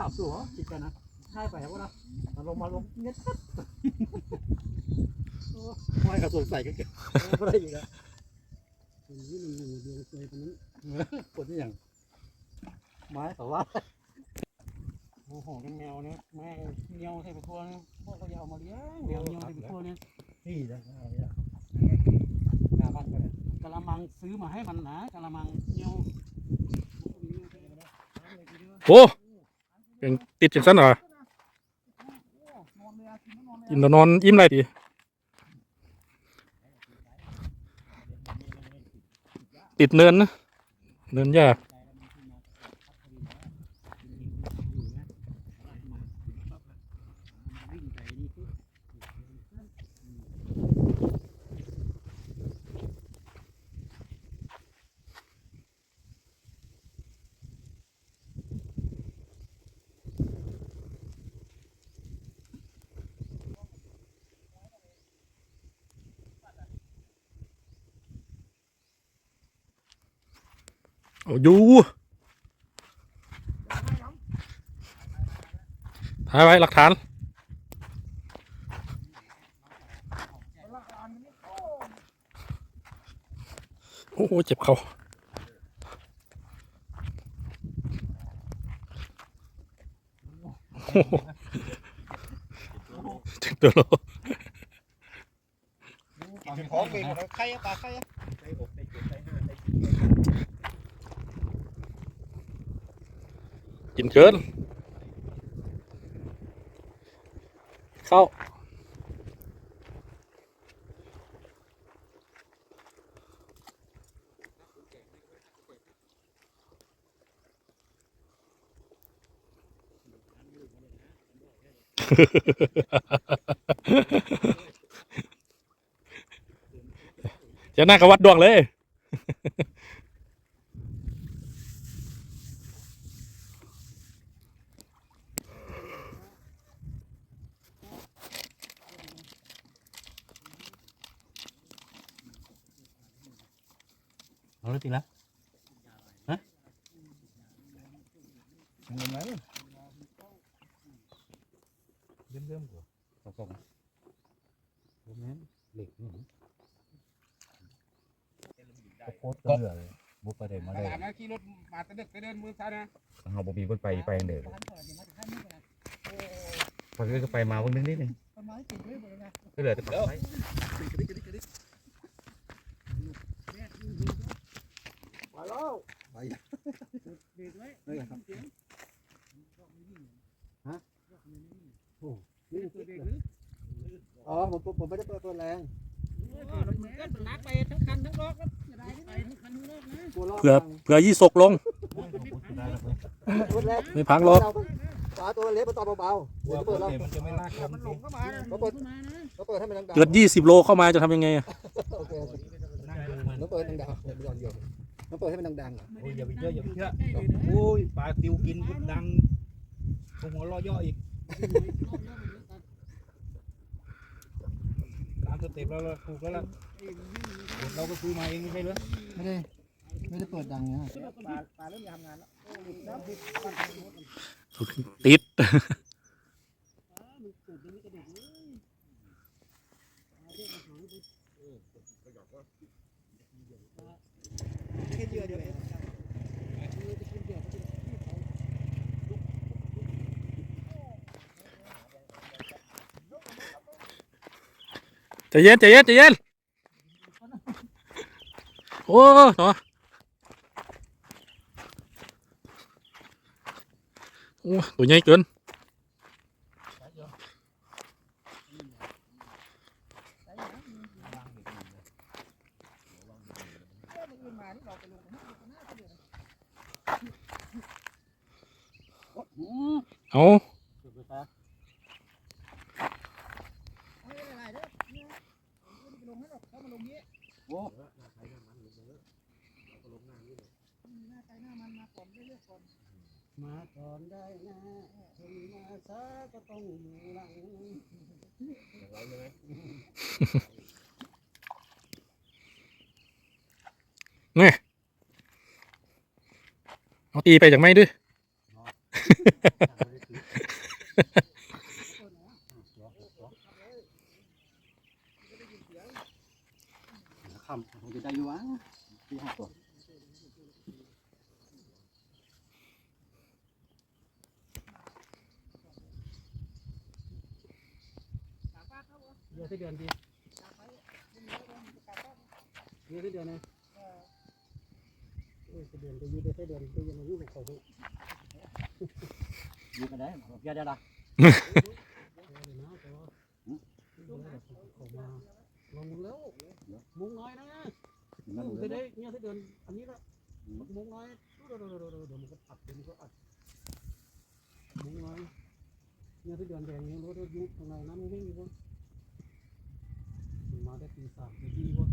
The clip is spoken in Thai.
สามตัวจิตกันนะใช่ไปแล้วนะมาลงมาลงเงี้ยไม่กระสงสัยก็เก็บไม่ได้อยู่แล้วนี่มันเดียวเลยตรงนี้คนนี่อย่างไม้เขาว่าโอ้โหเป็นแมวเนี่ยแม่เงี้ยวใส่ไปทั่วเนี่ยพวกเขาจะเอามาเลี้ยงแมวเงี้ยวใส่ไปทั่วเนี่ยนี่นะหน้าบ้านกันกะละมังซื้อมาให้มันนะกะละมังเงี้ยวโอ้ เป็นติดจังสั้นเหรอกินแล้วนอนอิ่มไรดีติดเนินนะเนินยาก อยู่ถ่ายไว้หลักฐานโอ้โหเจ็บเขาโอ้โหถึงตัวแล้วกินของเองใครอะปลาใครอะ กินเกิน เข้า จะน้ากับวัดดวงเลย เอาเลยตีละฮะเงินไหมเริ่มเริ่มกว่าตกลงผมเน้นเหล็กนี่ก็โคตรเกลือเลยบุกไปเดินมาตได้ลาดนะขี่รถมาต่เด็กไปเดินมือซ้ายนะเอาบ่มีคนไปไปเด้อพอก็ไปมาเพิ่งนึงนิดนึงก็เหลือแต่ปลาไว้ ไปแล้วไปนี่ครับฮะโอ้นี่อ๋อผมผมไม่ได้เปิดตัวแรงนักไปทั้งคันทั้งรถไปทั้งคันทั้งรถนะกลัวรอบเผื่อเผื่อยี่สกลงตัวแรงไม่พังหรอกปลาตัวเล็กมันตอเบาๆเดี๋ยวเปิดแล้วมันจะไม่ลากลงมันหลงเข้ามานะเขาเปิดเขาเปิดให้มันดังๆเกิดยี่สิบโลเข้ามาจะทำยังไงอะ โอเคเขาเปิดดังๆผมย้อนโยน เขาเปิดให้มันดังๆอะโอ้ยอย่าไปเชื่ออย่าไปเชื่อโอ้ยปลาติวกินดังพวกหัวเรอย่ออีกตามสเต็ปแล้วเราถูกแล้วล่ะเราก็ซื้อมาเองไม่ใช่เหรอไม่ได้ไม่ได้เปิดดังนะปลาปลาเริ่มทำงานแล้วติด แค่เยอะเดียวเองใเย็นใจเย็นใจเย็นโอ้นาะโอ้ตัวใหญ่เกินเอาไม่เป็นไรเด้องห้หรอกเข้ามาลงนี้หน้าใจหน้ามั ตีไปอย่างไม่ด้วยคด้อยวที่เดือนที่เดี๋ดืที่เดือนนะ เดือนจะยืดเดือนที่เดือนจะยืดมายุ่งกับเขาอยู่กันได้เดี๋ยวเดี๋ยวนะลงแล้วมุงน้อยนะจะได้เนี่ยที่เดือนอันนี้ละมุงน้อยเดี๋ยวเดี๋ยวมันก็อัดเดี๋ยวมันก็อัดมุงน้อยเนี่ยที่เดือนแดงเนี่ยรถยุ่งข้างในน้ำวิ่งอยู่วะมาได้ตีสามดีวะ